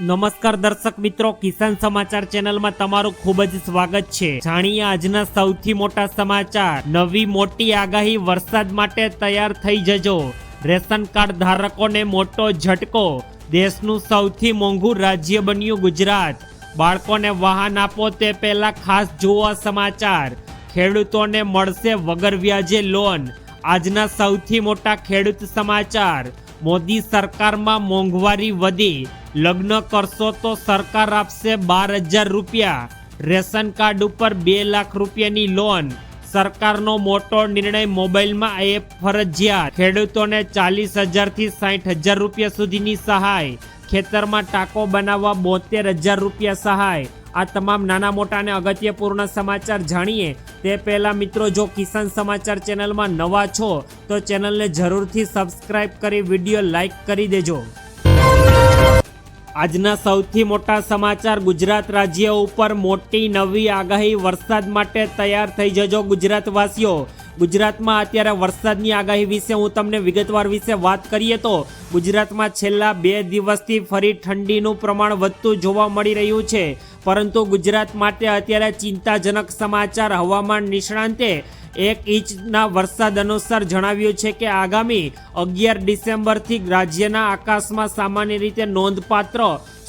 નમસ્કાર દર્શક મિત્રો, કિસાન સમાચાર ચેનલમાં તમારું ખૂબ જ સ્વાગત છે. જાણીએ આજના સૌથી મોટા સમાચાર. નવી મોટી આગાહી વરસાદ માટે તૈયાર થઈ જજો. રેશન કાર્ડ ધારકોને મોટો ઝટકો. દેશનું સૌથી મોંઘું રાજ્ય બન્યું ગુજરાત. બાળકોને વાહન આપો તે પહેલા ખાસ જુઓ સમાચાર. ખેડૂતોને મળશે વગર વ્યાજે લોન. આજના સૌથી મોટા ખેડૂત સમાચાર. મોદી સરકારમાં મોંઘવારી વધી. લગ્ન કરશો તો સરકાર આપશે બાર હજાર રૂપિયા. રેશન કાર્ડ ઉપર બે લાખ રૂપિયાની લોન. સરકારનો મોટો નિર્ણય મોબાઈલમાં એ ફરજિયાત. ખેડૂતોને ચાલીસ હજારથી સાઠ હજાર રૂપિયા સુધીની સહાય. ખેતરમાં ટાંકો બનાવવા બોતેર હજાર રૂપિયા સહાય. આ તમામ નાના મોટા અને અગત્યપૂર્ણ સમાચાર જાણીએ. તે પહેલા મિત્રો, જો કિસાન સમાચાર ચેનલમાં નવા છો, તો ચેનલને જરૂરથી સબસ્ક્રાઈબ કરી વીડિયો લાઈક કરી દેજો. આજના સૌથી મોટા સમાચાર ગુજરાત રાજ્ય ઉપર મોટી નવી આગાહી વરસાદ માટે તૈયાર થઈ જજો ગુજરાતવાસીઓ. ગુજરાતમાં અત્યારે વરસાદની આગાહી વિશે હું તમને વિગતવાર વિશે વાત કરીએ તો ગુજરાતમાં છેલ્લા બે દિવસથી ફરી ઠંડીનું પ્રમાણ વધતું જોવા મળી રહ્યું છે. પરંતુ ગુજરાત માટે અત્યારે ચિંતાજનક સમાચાર હવામાન નિષ્ણાંતે એક ઇંચના વરસાદ અનુસાર જણાવ્યું છે કે આગામી અગિયાર ડિસેમ્બરથી રાજ્યના આકાશમાં સામાન્ય રીતે નોંધપાત્ર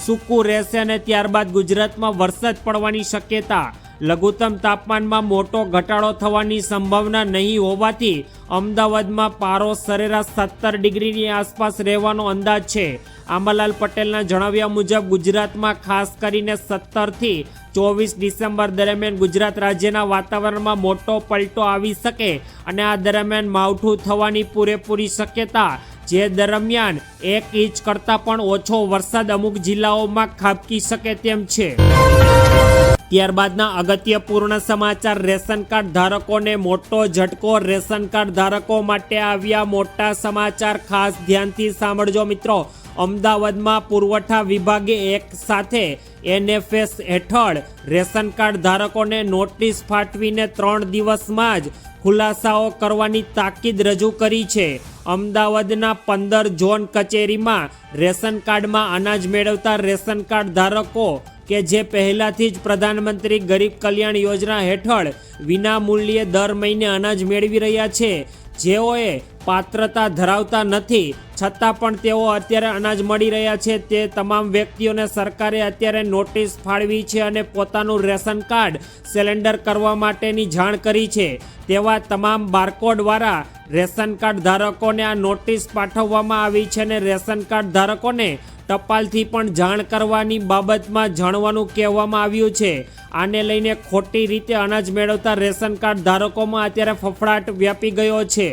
સૂકું રહેશે અને ત્યારબાદ ગુજરાતમાં વરસાદ પડવાની શક્યતા, લઘુત્તમ તાપમાનમાં મોટો ઘટાડો થવાની સંભાવના નહીં હોવાથી અમદાવાદમાં પારો સરેરાશ સત્તર ડિગ્રીની આસપાસ રહેવાનો અંદાજ છે. આંબાલાલ પટેલના જણાવ્યા મુજબ ગુજરાતમાં ખાસ કરીને સત્તરથી ચોવીસ ડિસેમ્બર દરમિયાન ગુજરાત રાજ્યના વાતાવરણમાં મોટો પલટો આવી શકે અને આ દરમિયાન માવઠું થવાની પૂરેપૂરી શક્યતા જે દરમિયાન એક ઇંચ કરતાં પણ ઓછો વરસાદ અમુક જિલ્લાઓમાં ખાબકી શકે તેમ છે. ત્યારબાદના અગત્યપૂર્ણ સમાચાર રેશન કાર્ડ ધારકોને મોટો ઝટકો રેશન કાર્ડ ધારકો માટે આવ્યા મોટા સમાચાર ખાસ ધ્યાનથી સાંભળજો મિત્રો. અમદાવાદમાં પુરવઠા વિભાગે એક સાથે એનએફએસ હેઠળ રેશન કાર્ડ ધારકોને નોટિસ ફાટવીને ત્રણ દિવસમાં જ ખુલાસાઓ કરવાની તાકીદ રજૂ કરી છે. અમદાવાદના પંદર ઝોન કચેરીમાં રેશન કાર્ડમાં અનાજ મેળવતા રેશન કાર્ડ ધારકો કે જે પહેલાથી જ પ્રધાનમંત્રી ગરીબ કલ્યાણ યોજના હેઠળ વિના મૂલ્યે દર મહિને અનાજ મેળવી રહ્યા છે, જેઓએ પાત્રતા ધરાવતા નથી. છતાં પણ તેઓ અત્યારે અનાજ મળી રહ્યા છે. તે તમામ વ્યક્તિઓને સરકારે અત્યારે નોટિસ ફાળવી છે અને પોતાનું રેશન કાર્ડ સિલેન્ડર કરવા માટેની જાણ કરી છે. તેવા તમામ બારકોડવાળા રેશન કાર્ડ ધારકોને આ નોટિસ પાઠવવામાં આવી છે અને રેશન કાર્ડ ધારકોને ટપાલથી પણ જાણ કરવાની બાબતમાં જાણવાનું કહેવામાં આવ્યું છે. આને લઈને ખોટી રીતે અનાજ મેળવતા રેશન કાર્ડ ધારકોમાં અત્યારે ફફડાટ વ્યાપી ગયો છે.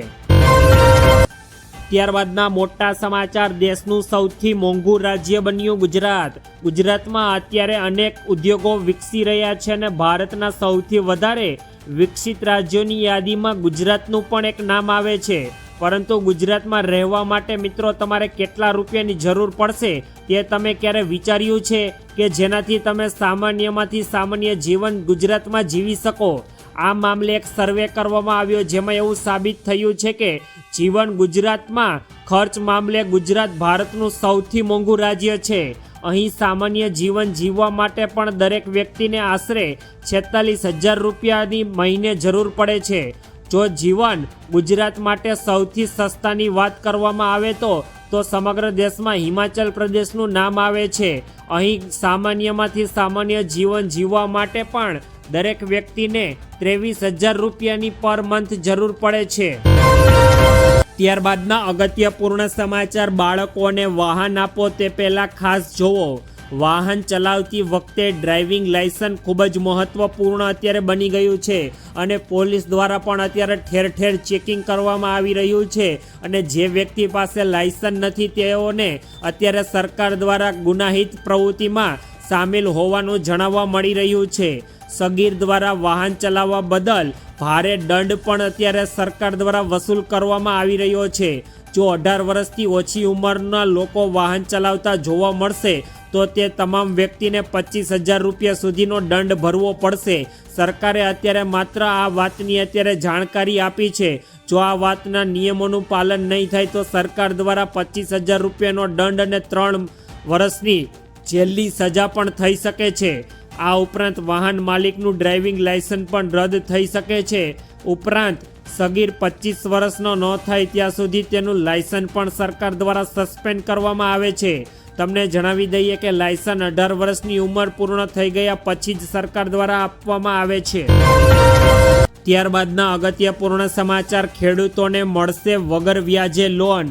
ત્યારબાદના મોટા સમાચાર, દેશનું સૌથી મોંઘું રાજ્ય બન્યું ગુજરાત. ગુજરાતમાં અત્યારે અનેક ઉદ્યોગો વિકસી રહ્યા છે અને ભારતના સૌથી વધારે વિકસિત રાજ્યોની યાદીમાં ગુજરાતનું પણ એક નામ આવે છે. પરંતુ ગુજરાતમાં રહેવા માટે મિત્રો તમારે કેટલા રૂપિયાની જરૂર પડશે તે તમે ક્યારે વિચાર્યું છે કે જેનાથી તમે સામાન્યમાંથી સામાન્ય જીવન ગુજરાતમાં જીવી શકો? આ મામલે એક સર્વે કરવામાં આવ્યો જેમાં એવું સાબિત થયું છે કે જીવન ગુજરાતમાં ખર્ચ મામલે ગુજરાત ભારતનું સૌથી મોંઘું રાજ્ય છે. અહીં સામાન્ય જીવન જીવવા માટે પણ દરેક વ્યક્તિને આશરે છેતાલીસ હજાર રૂપિયાની મહિને જરૂર પડે છે. જો જીવન ગુજરાત માટે સૌથી સસ્તાની વાત કરવામાં આવે તો તો સમગ્ર દેશમાં હિમાચલ પ્રદેશનું નામ આવે છે. અહીં સામાન્યમાંથી સામાન્ય જીવન જીવવા માટે પણ દરેક વ્યક્તિને ત્રેવીસ હજાર રૂપિયાની પર મંથ જરૂર પડે છે. ત્યારબાદના અગત્યપૂર્ણ સમાચાર બાળકોને વાહન આપો તે પહેલાં ખાસ જોવો. વાહન ચલાવતી વખતે ડ્રાઇવિંગ લાયસન્સ ખૂબ જ મહત્વપૂર્ણ અત્યારે બની ગયું છે અને પોલીસ દ્વારા પણ અત્યારે ઠેર ઠેર ચેકિંગ કરવામાં આવી રહ્યું છે અને જે વ્યક્તિ પાસે લાયસન્સ નથી તેઓને અત્યારે સરકાર દ્વારા ગુનાહિત પ્રવૃત્તિમાં સામેલ હોવાનું જણાવવા મળી રહ્યું છે. સગીર દ્વારા વાહન ચલાવવા બદલ ભારે દંડ પણ અત્યારે સરકાર દ્વારા વસૂલ કરવામાં આવી રહ્યો છે. જો અઢાર વર્ષથી ઓછી ઉંમરના લોકો વાહન ચલાવતા જોવા મળશે, તો તે તમામ વ્યક્તિને પચીસ હજાર રૂપિયા સુધીનો દંડ ભરવો પડશે. સરકારે અત્યારે માત્ર આ વાતની અત્યારે જાણકારી આપી છે. જો આ વાતના નિયમોનું પાલન નહીં થાય, તો સરકાર દ્વારા પચીસ હજાર રૂપિયાનો દંડ અને ત્રણ વર્ષની જેલની સજા પણ થઈ શકે છે. આ ઉપરાંત વાહન માલિકનું ડ્રાઇવિંગ લાયસન્સ પણ રદ થઈ શકે છે. ઉપરાંત, સગીર પચીસ વર્ષનો ન થાય ત્યાં સુધી તેનું લાયસન્સ પણ સરકાર દ્વારા સસ્પેન્ડ કરવામાં આવે છે. તમને જણાવી દઈએ કે લાયસન્સ અઢાર વર્ષની ઉંમર પૂર્ણ થઈ ગયા પછી જ સરકાર દ્વારા આપવામાં આવે છે. ત્યારબાદના અગત્યપૂર્ણ સમાચાર, ખેડૂતોને મળશે વગર વ્યાજે લોન.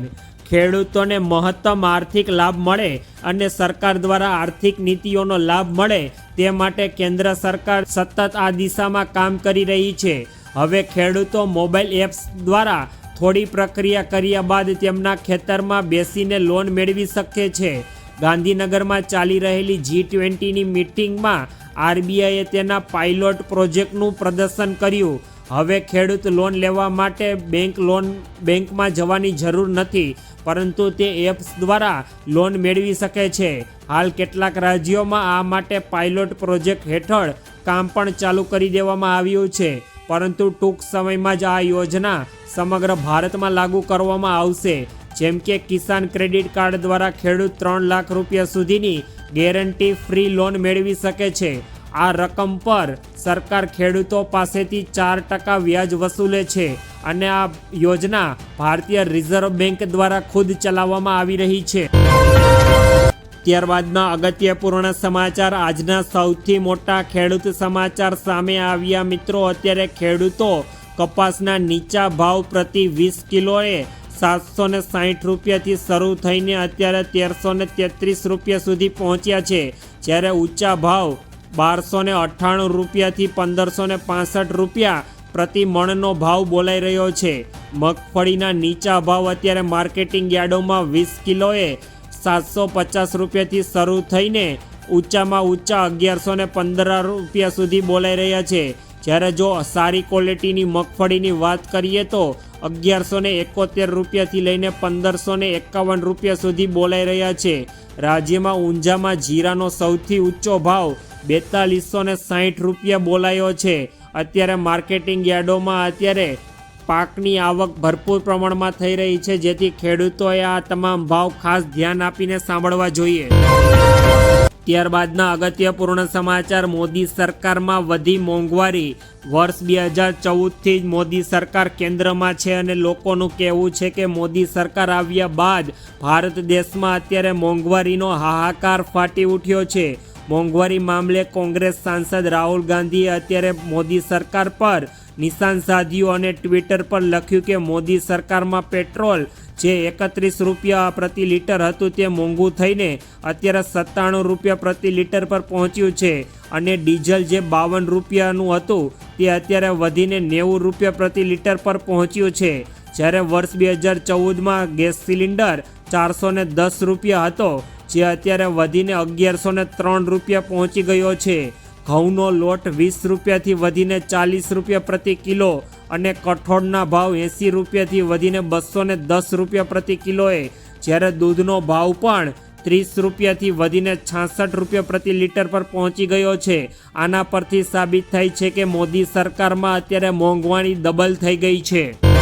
ખેડૂતોને મહત્તમ આર્થિક લાભ મળે અને સરકાર દ્વારા આર્થિક નીતિઓનો લાભ મળે તે માટે કેન્દ્ર સરકાર સતત આ દિશામાં કામ કરી રહી છે. હવે ખેડૂતો મોબાઈલ એપ્સ દ્વારા થોડી પ્રક્રિયા કર્યા બાદ તેમના ખેતરમાં બેસીને લોન મેળવી શકે છે. ગાંધીનગરમાં ચાલી રહેલી જી ટ્વેન્ટીની મિટિંગમાં આરબીઆઈએ તેના પાયલોટ પ્રોજેક્ટનું પ્રદર્શન કર્યું. હવે ખેડૂત લોન લેવા માટે બેંક લોન બેંકમાં જવાની જરૂર નથી, પરંતુ તે એપ્સ દ્વારા લોન મેળવી શકે છે. હાલ કેટલાક રાજ્યોમાં આ માટે પાયલોટ પ્રોજેક્ટ હેઠળ કામ પણ ચાલુ કરી દેવામાં આવ્યું છે, પરંતુ ટૂંક સમયમાં જ આ યોજના સમગ્ર ભારતમાં લાગુ કરવામાં આવશે. જેમ કે કિસાન ક્રેડિટ કાર્ડ દ્વારા ખેડૂત ત્રણ લાખ રૂપિયા સુધીની ગેરંટી ફ્રી લોન મેળવી શકે છે. આ રકમ પર સરકાર ખેડૂતો પાસેથી ચાર ટકા વ્યાજ વસૂલે છે અને આ યોજના ભારતીય રિઝર્વ બેંક દ્વારા ખુદ ચલાવવામાં આવી રહી છે. ત્યારબાદના અગત્યપૂર્ણ સમાચાર આજના સૌથી મોટા ખેડૂત સમાચાર સામે આવ્યા. મિત્રો, અત્યારે ખેડૂતો કપાસના નીચા ભાવ પ્રતિ વીસ કિલોએ સાતસો ને સાહીઠ રૂપિયાથી શરૂ થઈને અત્યારે તેરસો ને તેત્રીસ રૂપિયા સુધી પહોંચ્યા છે. જ્યારે ઊંચા ભાવ બારસો ને અઠ્ઠાણું રૂપિયાથી પંદરસો ને પાસઠ રૂપિયા પ્રતિ મણનો ભાવ બોલાઈ રહ્યો છે. મગફળીના નીચા ભાવ અત્યારે માર્કેટિંગ યાર્ડોમાં વીસ કિલોએ સાતસો પચાસ રૂપિયાથી શરૂ થઈને ઊંચામાં ઊંચા અગિયારસો ને પંદર રૂપિયા સુધી બોલાઈ રહ્યા છે. જ્યારે જો સારી ક્વોલિટીની મગફળીની વાત કરીએ તો અગિયારસો ને એકોતેર રૂપિયાથી લઈને પંદરસો ને એકાવન રૂપિયા સુધી બોલાઈ રહ્યા છે. રાજ્યમાં ઊંઝામાં જીરાનો સૌથી ઊંચો ભાવ બેતાલીસો ને સાહીઠ રૂપિયા બોલાયો છે. અત્યારે માર્કેટિંગ યાર્ડોમાં અત્યારે પાકની આવક ભરપૂર પ્રમાણમાં થઈ રહી છે, જેથી ખેડૂતોએ આ તમામ ભાવ ખાસ ધ્યાન આપીને સાંભળવા જોઈએ. ત્યારબાદના અગત્યપૂર્ણ સમાચાર, મોદી સરકારમાં વધી મોંઘવારી. વર્ષ બે હજાર ચૌદથી જ મોદી સરકાર કેન્દ્રમાં છે અને લોકોનું કહેવું છે કે મોદી સરકાર આવ્યા બાદ ભારત દેશમાં અત્યારે મોંઘવારીનો હાહાકાર ફાટી ઉઠ્યો છે. મોંઘવારી મામલે કોંગ્રેસ સાંસદ રાહુલ ગાંધીએ અત્યારે મોદી સરકાર પર નિશાન સાધ્યું અને ટ્વિટર પર લખ્યું કે મોદી સરકારમાં પેટ્રોલ જે એકત્રીસ રૂપિયા પ્રતિ લીટર હતું તે મોંઘું થઈને અત્યારે સત્તાણું રૂપિયા પ્રતિ લીટર પર પહોંચ્યું છે અને ડીઝલ જે બાવન રૂપિયાનું હતું તે અત્યારે વધીને નેવું રૂપિયા પ્રતિ લીટર પર પહોંચ્યું છે. જ્યારે વર્ષ બે હજાર ચૌદમાં ગેસ સિલિન્ડર ચારસો દસ રૂપિયા હતો જે અત્યારે વધીને અગિયારસો ને ત્રણ રૂપિયા પહોંચી ગયો છે. ઘઉંનો લોટ વીસ રૂપિયાથી વધીને ચાલીસ રૂપિયા પ્રતિ કિલો અને કઠોળના ભાવ એંસી રૂપિયાથી વધીને બસો ને દસ રૂપિયા પ્રતિ કિલોએ. જ્યારે દૂધનો ભાવ પણ ત્રીસ રૂપિયાથી વધીને છાસઠ રૂપિયા પ્રતિ લીટર પર પહોંચી ગયો છે. આના પરથી સાબિત થાય છે કે મોદી સરકારમાં અત્યારે મોંઘવારી ડબલ થઈ ગઈ છે.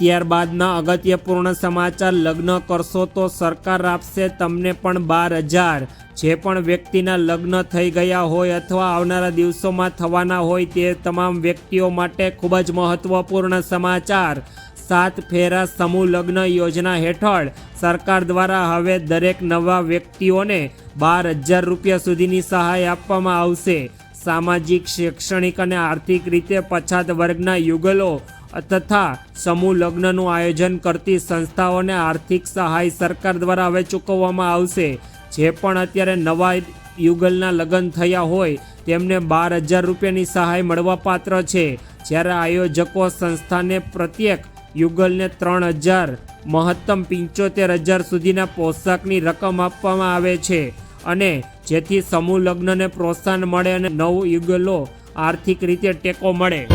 ત્યારબાદના અગત્યપૂર્ણ સમાચાર લગ્ન કરશો તો સરકાર આપશે તમને પણ બાર હજાર. જે પણ વ્યક્તિના લગ્ન થઈ ગયા હોય અથવા આવનારા દિવસોમાં થવાના હોય તે તમામ વ્યક્તિઓ માટે ખૂબ જ મહત્વપૂર્ણ સમાચાર. સાત ફેરા સમૂહ લગ્ન યોજના હેઠળ સરકાર દ્વારા હવે દરેક નવા વ્યક્તિઓને બાર હજાર રૂપિયા સુધીની સહાય આપવામાં આવશે. સામાજિક, શૈક્ષણિક અને આર્થિક રીતે પછાત વર્ગના યુગલો તથા સમૂહ લગ્નનું આયોજન કરતી સંસ્થાઓને આર્થિક સહાય સરકાર દ્વારા હવે ચૂકવવામાં આવશે. જે પણ અત્યારે નવા યુગલના લગ્ન થયા હોય, તેમને બાર હજાર રૂપિયાની સહાય મળવાપાત્ર છે. જ્યારે આયોજકો સંસ્થાને પ્રત્યેક યુગલને ત્રણ હજાર, મહત્તમ પંચોતેર હજાર સુધીના પોશાકની રકમ આપવામાં આવે છે. અને જેથી સમૂહ લગ્નને પ્રોત્સાહન મળે અને નવ યુગલો આર્થિક રીતે ટેકો મળે.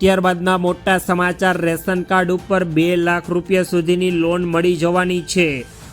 ત્યારબાદના મોટા સમાચાર, રેશન કાર્ડ ઉપર બે લાખ રૂપિયા સુધીની લોન મળી જવાની છે.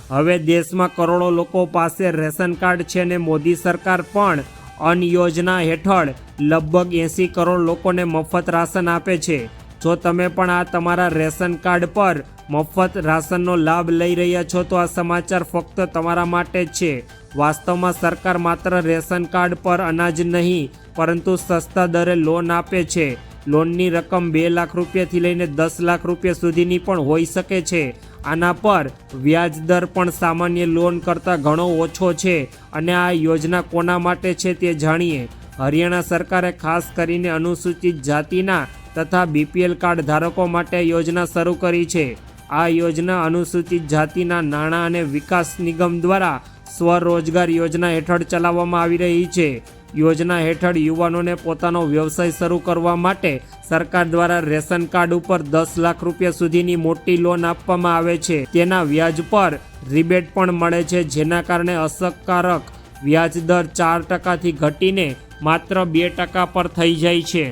હવે દેશમાં કરોડો લોકો પાસે રેશન કાર્ડ છે અને મોદી સરકાર પણ અન યોજના હેઠળ લગભગ એંસી કરોડ લોકોને મફત રાશન આપે છે. જો તમે પણ આ તમારા રેશન કાર્ડ પર મફત રાશનનો લાભ લઈ રહ્યા છો તો આ સમાચાર ફક્ત તમારા માટે જ છે. વાસ્તવમાં સરકાર માત્ર રેશન કાર્ડ પર અનાજ નહીં, પરંતુ સસ્તા દરે લોન આપે છે. લોનની રકમ બે લાખ રૂપિયાથી લઈને દસ લાખ રૂપિયા સુધીની પણ હોઈ શકે છે. આના પર વ્યાજ દર પણ સામાન્ય લોન કરતાં ઘણો ઓછો છે અને આ યોજના કોના માટે છે તે જાણીએ. હરિયાણા સરકારે ખાસ કરીને અનુસૂચિત જાતિના તથા બીપીએલ કાર્ડ ધારકો માટે યોજના શરૂ કરી છે. આ યોજના અનુસૂચિત જાતિના નાણાં અને વિકાસ નિગમ દ્વારા સ્વરોજગાર યોજના હેઠળ ચલાવવામાં આવી રહી છે. યોજના હેઠળ યુવાનોને પોતાનો વ્યવસાય શરૂ કરવા માટે સરકાર દ્વારા રેશન કાર્ડ ઉપર દસ લાખ રૂપિયા સુધીની મોટી લોન આપવામાં આવે છે. તેના વ્યાજ પર રિબેટ પણ મળે છે, જેના કારણે અસરકારક વ્યાજ દર ચાર ટકાથી ઘટીને માત્ર બે ટકા પર થઈ જાય છે.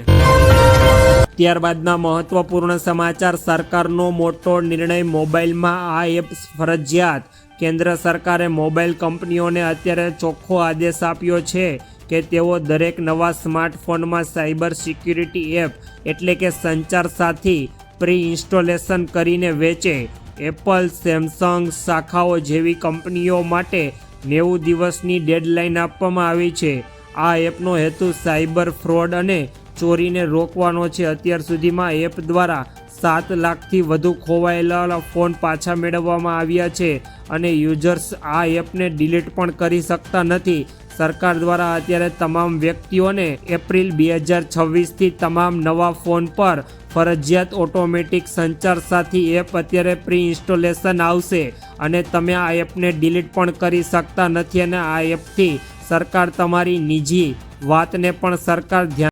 ત્યારબાદના મહત્વપૂર્ણ સમાચાર, સરકારનો મોટો નિર્ણય મોબાઈલમાં આ એપ ફરજિયાત. કેન્દ્ર સરકારે મોબાઈલ કંપનીઓને અત્યારે ચોખ્ખો આદેશ આપ્યો છે. કે તેઓ દરેક નવા સ્માર્ટફોનમાં સાયબર સિક્યુરિટી એપ એટલે કે સંચાર સાથી પ્રી ઇન્સ્ટોલેશન કરીને વેચે. એપલ, સેમસંગ શાખાઓ જેવી કંપનીઓ માટે નેવું દિવસની ડેડલાઇન આપવામાં આવી છે. આ એપનો હેતુ સાયબર ફ્રોડ અને ચોરીને રોકવાનો છે. અત્યાર સુધીમાં એપ દ્વારા સાત લાખથી વધુ ખોવાયેલા ફોન પાછા મેળવવામાં આવ્યા છે અને યુઝર્સ આ એપને ડિલીટ પણ કરી શકતા નથી. સરકાર દ્વારા અત્યારે તમામ વ્યક્તિઓને એપ્રિલ બે હજાર છવ્વીસથી તમામ નવા ફોન પર ફરજિયાત ઓટોમેટિક સંચાર સાથી એપ અત્યારે પ્રી ઇન્સ્ટોલેશન આવશે અને તમે આ એપને ડિલીટ પણ કરી શકતા નથી અને આ એપથી સરકાર તમારી નિજી વાતને પણ સરકાર ધ્યાન